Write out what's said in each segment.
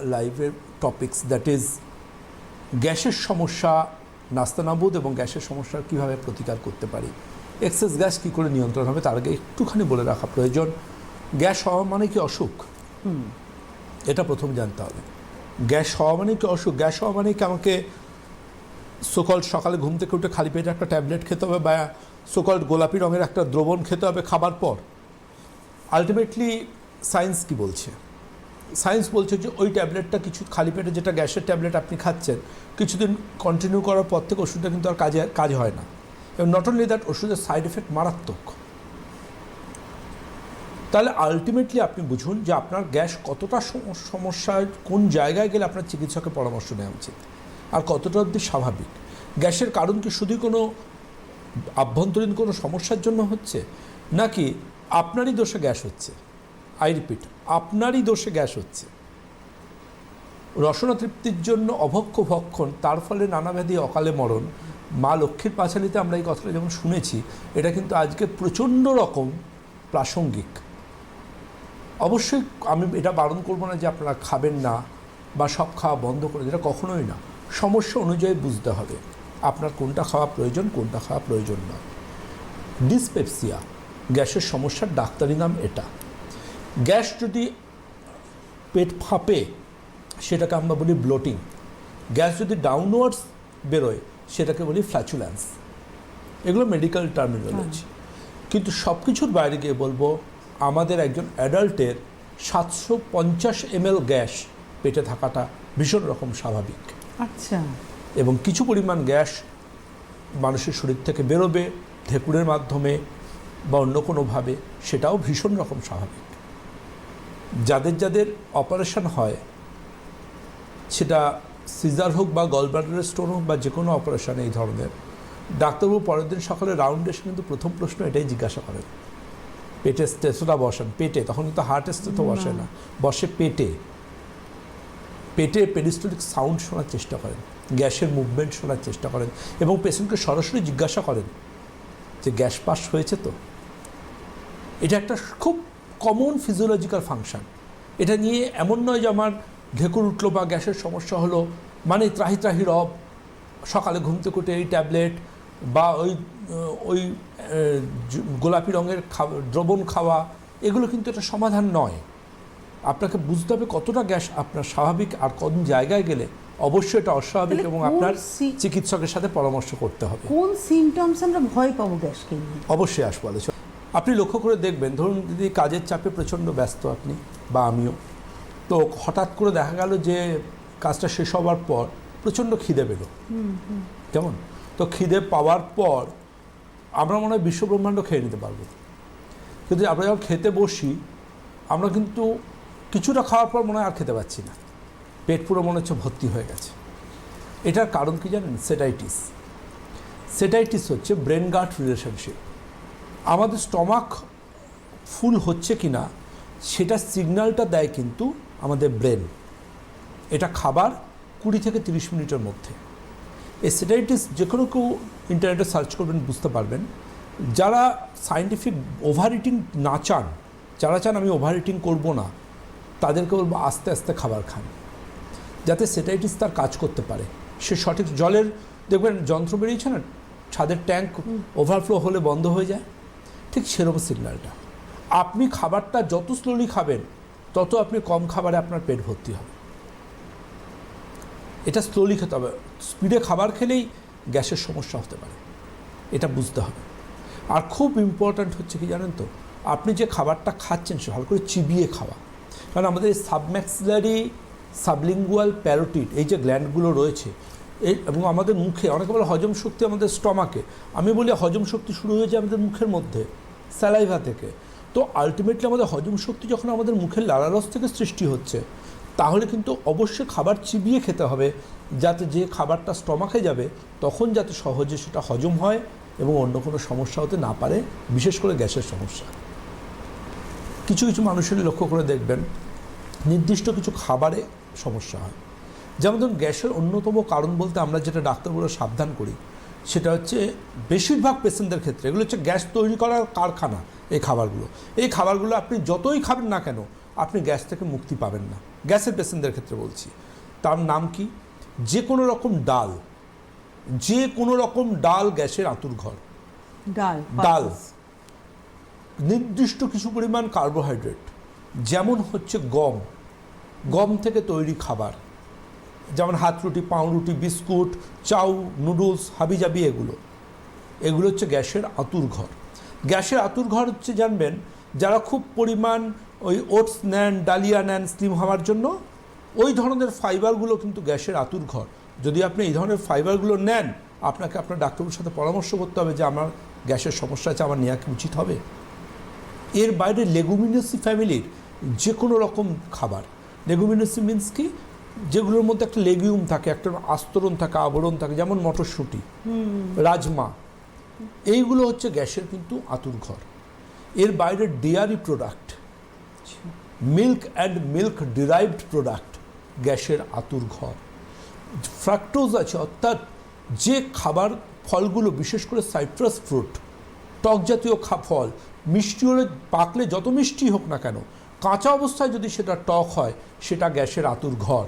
লাইভের topics that is গ্যাসের সমস্যা নাস্তানাবুদ এবং গ্যাসের সমস্যার কীভাবে প্রতিকার করতে পারি। এক্সেস গ্যাস কী করে নিয়ন্ত্রণ হবে তার আগে একটুখানি বলে রাখা প্রয়োজন। গ্যাস হওয়া মানে কি অসুখ? এটা প্রথম জানতে হবে। গ্যাস হওয়া মানে কি অসুখ? গ্যাস হওয়া মানে কি আমাকে সোকল সকালে ঘুম থেকে উঠে খালি পেটে একটা ট্যাবলেট খেতে হবে বা সোকল গোলাপি রঙের একটা দ্রবণ খেতে হবে খাবার পর? আলটিমেটলি সায়েন্স কি বলছে? সায়েন্স বলছে যে ওই ট্যাবলেটটা কিছু খালি পেটে, যেটা গ্যাসের ট্যাবলেট আপনি খাচ্ছেন, কিছুদিন কন্টিনিউ করার পর থেকে ওষুধটা কিন্তু আর কাজে, কাজ হয় না। এবং নট অনলি দ্যাট ওষুধের সাইড এফেক্ট মারাত্মক। তাহলে আলটিমেটলি আপনি বুঝুন যে আপনার গ্যাস কতটা সম- সমস্যায়, কোন জায়গায় গেলে আপনার চিকিৎসকের পরামর্শ নেওয়া উচিত। আর কতটা অবধি স্বাভাবিক? গ্যাসের কারণ কি শুধুই কোনো আভ্যন্তরীণ কোনো সমস্যার জন্য হচ্ছে? নাকি আপনারই দোষে গ্যাস হচ্ছে? আই রিপিট আপনারই দোষে গ্যাস হচ্ছে। রসনা তৃপ্তির জন্য অভক্ষ ভক্ষণ, তার ফলে নানা ব্যাধি অকালে মরণ। মা লক্ষ্মীর পাঁচালিতে আমরা এই কথাটা যেমন শুনেছি, এটা কিন্তু আজকে প্রচণ্ড রকম প্রাসঙ্গিক। অবশ্যই আমি এটা বারণ করব না যে আপনারা খাবেন না বা সব খাওয়া বন্ধ করে এটা কখনোই না। সমস্যা অনুযায়ী বুঝতে হবে, আপনার কোনটা খাওয়া প্রয়োজন, কোনটা খাওয়া প্রয়োজন নয়। ডিসপেপসিয়া, গ্যাসের সমস্যার ডাক্তারি নাম এটা। গ্যাস যদি পেট ফাঁপে সেটাকে আমরা বলি ব্লোটিং। গ্যাস যদি ডাউনওয়ার্ডস বেরোয় সেটাকে বলি ফ্ল্যাচুল্যান্স এগুলো মেডিকেল টার্মিনোলজি। কিন্তু সব কিছুর বাইরে গিয়ে বলব আমাদের একজন অ্যাডাল্টের সাতশো পঞ্চাশ এমএল গ্যাস পেটে থাকাটা ভীষণ রকম স্বাভাবিক। আচ্ছা। এবং কিছু পরিমাণ গ্যাস মানুষের শরীর থেকে বেরোবে ধেকুরের মাধ্যমে বা অন্য কোনোভাবে সেটাও ভীষণ রকম স্বাভাবিক। যাদের যাদের অপারেশন হয় সেটা সিজার হোক বা গলব্লাডারের স্টোন হোক বা যে কোনো অপারেশন এই ধরনের ডাক্তারবাবু পরের দিন সকালে রাউন্ড এসে কিন্তু প্রথম প্রশ্ন এটাই জিজ্ঞাসা করেন। পেটে স্টেসোটা বসান পেটে তখন কিন্তু হার্ট স্টেটো বসে না বসে পেটে। পেটে পেরিস্টোলিক সাউন্ড শোনার চেষ্টা করেন গ্যাসের মুভমেন্ট শোনার চেষ্টা করেন এবং পেশেন্টকে সরাসরি জিজ্ঞাসা করেন যে গ্যাস পাস হয়েছে তো? এটা একটা খুব কমন ফিজিওলজিক্যাল ফাংশন এটা নিয়ে এমন নয় যে আমার ঢেকুর উঠল বা গ্যাসের সমস্যা হলো মানে ত্রাহি ত্রাহি রব সকালে ঘুম থেকে উঠে এই ট্যাবলেট বা ওই ওই গোলাপি রঙের খাওয়া দ্রবণ খাওয়া এগুলো কিন্তু এটা সমাধান নয়। আপনাকে বুঝতে হবে কতটা গ্যাস আপনার স্বাভাবিক আর কোন জায়গায় গেলে অবশ্যই এটা অস্বাভাবিক এবং আপনার চিকিৎসকের সাথে পরামর্শ করতে হবে। কোন সিমটমস আমরা ভয় পাবো গ্যাসকে নিয়ে? অবশ্যই আসব আলোচনা আপনি লক্ষ্য করে দেখবেন ধরুন যদি কাজের চাপে প্রচণ্ড ব্যস্ত আপনি বা আমিও তো হঠাৎ করে দেখা গেল যে কাজটা শেষ হওয়ার পর প্রচণ্ড খিদে পেল। কেমন? তো খিদে পাওয়ার পর আমরা মনে হয় বিশ্বব্রহ্মাণ্ড খেয়ে নিতে পারব। কিন্তু আমরা যখন খেতে বসি আমরা কিন্তু কিছুটা খাওয়ার পর মনে হয় আর খেতে পাচ্ছি না। পেট পুরো মনে হচ্ছে ভর্তি হয়ে গেছে। এটার কারণ কি জানেন? সেটাইটিস। সেটাইটিস হচ্ছে ব্রেন গার্ড রিলেশনশিপ। আমাদের স্টমাক ফুল হচ্ছে কি না সেটা সিগন্যালটা দেয় কিন্তু আমাদের ব্রেন। এটা খাবার কুড়ি থেকে তিরিশ মিনিটের মধ্যে। এই সেটাইটিস যে কোনো কেউ ইন্টারনেটে সার্চ করবেন বুঝতে পারবেন। যারা সায়েন্টিফিক ওভার ইটিং না চান যারা চান আমি ওভার ইটিং করব না তাদেরকে বলব আস্তে আস্তে খাবার খান যাতে সেটাইটিস তার কাজ করতে পারে। সে সঠিক জলের দেখবেন যন্ত্র বেরিয়েছে না ছাদের ট্যাঙ্ক ওভারফ্লো হলে বন্ধ হয়ে যায়। ঠিক সেরকম সিগন্যালটা আপনি খাবারটা যত স্লোলি খাবেন, তত আপনি কম খাবারে আপনার পেট ভর্তি হবে। এটা স্লোলি খেতে হবে। স্পিডে খাবার খেলেই গ্যাসের সমস্যা হতে পারে। এটা বুঝতে হবে। আর খুব ইম্পর্ট্যান্ট হচ্ছে কি জানেন তো? আপনি যে খাবারটা খাচ্ছেন, সে ভালো করে চিবিয়ে খাওয়া। কারণ আমাদের এই সাবম্যাক্সিলারি সাবলিঙ্গুয়াল প্যারোটিড এই যে গ্ল্যান্ডগুলো রয়েছে এই এবং আমাদের মুখে, অনেকে বলে হজম শক্তি আমাদের স্টমাকে আমি বলি হজম শক্তি শুরু হয়েছে আমাদের মুখের মধ্যে। স্যালাইভা থেকে। তো আলটিমেটলি আমাদের হজম শক্তি যখন আমাদের মুখের লালারস থেকে সৃষ্টি হচ্ছে, তাহলে কিন্তু অবশ্যই খাবার চিবিয়ে খেতে হবে, যাতে যে খাবারটা স্টমাকে যাবে, তখন যাতে সহজে সেটা হজম হয় এবং অন্য কোনো সমস্যা হতে না পারে, বিশেষ করে গ্যাসের সমস্যা। কিছু কিছু মানুষের লক্ষ্য করে দেখবেন, নির্দিষ্ট কিছু খাবারে সমস্যা হয়। যেমন ধরুন, গ্যাসের অন্যতম কারণ বলতে আমরা যেটা ডাক্তারগুলো সাবধান করি সেটা হচ্ছে বেশিরভাগ পেশেন্টদের ক্ষেত্রে। এগুলো হচ্ছে গ্যাস তৈরি করার কারখানা এই খাবারগুলো। এই খাবারগুলো আপনি যতই খাবেন না কেন আপনি গ্যাস থেকে মুক্তি পাবেন না। গ্যাসের পেশেন্টদের ক্ষেত্রে বলছি। তার নাম কি? যে কোনো রকম ডাল যে কোনো রকম ডাল গ্যাসের আঁতুর ঘর। ডাল ডাল। নির্দিষ্ট কিছু পরিমাণ কার্বোহাইড্রেট যেমন হচ্ছে গম। গম থেকে তৈরি খাবার। যেমন হাত রুটি পাউরুটি বিস্কুট, চাউ, নুডলস, হাবিজাবি, এগুলো। এগুলো হচ্ছে গ্যাসের আতুর ঘর। গ্যাসের আতুর ঘর হচ্ছে জানবেন, যারা খুব পরিমাণ ওই ওটস নেন, ডালিয়া নেন স্লিম হওয়ার জন্য, ওই ধরনের ফাইবারগুলো কিন্তু গ্যাসের আতুর ঘর। যদি আপনি এই ধরনের ফাইবারগুলো নেন, আপনাকে আপনার ডাক্তারের সাথে পরামর্শ করতে হবে যে আমার গ্যাসের সমস্যা আছে, আমার নেওয়া কি উচিত হবে? এর বাইরে লেগুমিনাসি ফ্যামিলির যে কোনো রকম খাবার। লেগুমিনাসি মিন্স কি? যেগুলোর মধ্যে একটা লেগিউম থাকে একটা আস্তরণ থাকে আবরণ থাকে যেমন মটরশুঁটি রাজমা এইগুলো হচ্ছে গ্যাসের কিন্তু আতুর ঘর। এর বাইরে dairy product milk and milk derived product গ্যাসের আতুর ঘর। ফ্রাক্টোজ আছে অর্থাৎ যে খাবার ফলগুলো বিশেষ করে সাইট্রাস ফ্রুট টক জাতীয় খা ফল মিষ্টি হলে পাকলে যত মিষ্টি হোক না কেন কাঁচা অবস্থায় যদি সেটা টক হয় সেটা গ্যাসের আতুর ঘর।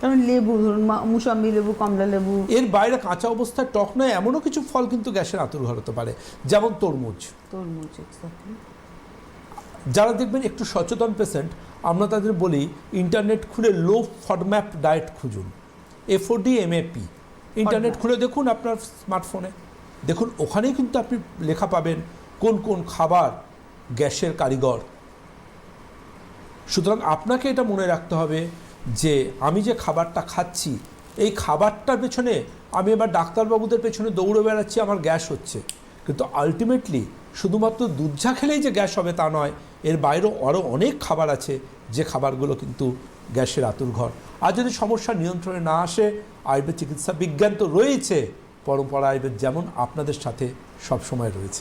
কারণ লেবু ধরুন মুসাম্বি লেবু কমলা লেবু। এর বাইরে কাঁচা অবস্থায় টক নয় এমনও কিছু ফল কিন্তু গ্যাসের আতুর ঘর হতে পারে যেমন তরমুজ। তরমুজ যারা দেখবেন একটু সচেতন পেশেন্ট আমরা তাদের বলি ইন্টারনেট খুলে লো ফডম্যাপ ডায়েট খুঁজুন। এফওডি এমএপি ইন্টারনেট খুলে দেখুন আপনার স্মার্টফোনে দেখুন ওখানেই কিন্তু আপনি লেখা পাবেন কোন কোন খাবার গ্যাসের কারিগর। সুতরাং আপনাকে এটা মনে রাখতে হবে যে আমি যে খাবারটা খাচ্ছি, এই খাবারটার পেছনে আমি এবার ডাক্তারবাবুদের পেছনে দৌড়ে বেড়াচ্ছি, আমার গ্যাস হচ্ছে। কিন্তু আলটিমেটলি শুধুমাত্র দুধ চা খেলেই যে গ্যাস হবে তা নয়, এর বাইরেও আরও অনেক খাবার আছে, যে খাবারগুলো কিন্তু গ্যাসের আতুর ঘর। আর যদি সমস্যা নিয়ন্ত্রণে না আসে, আয়ুর্বেদ চিকিৎসা বিজ্ঞান তো রয়েছে পরম্পরা আয়ুর্বেদ যেমন আপনাদের সাথে সবসময় রয়েছে।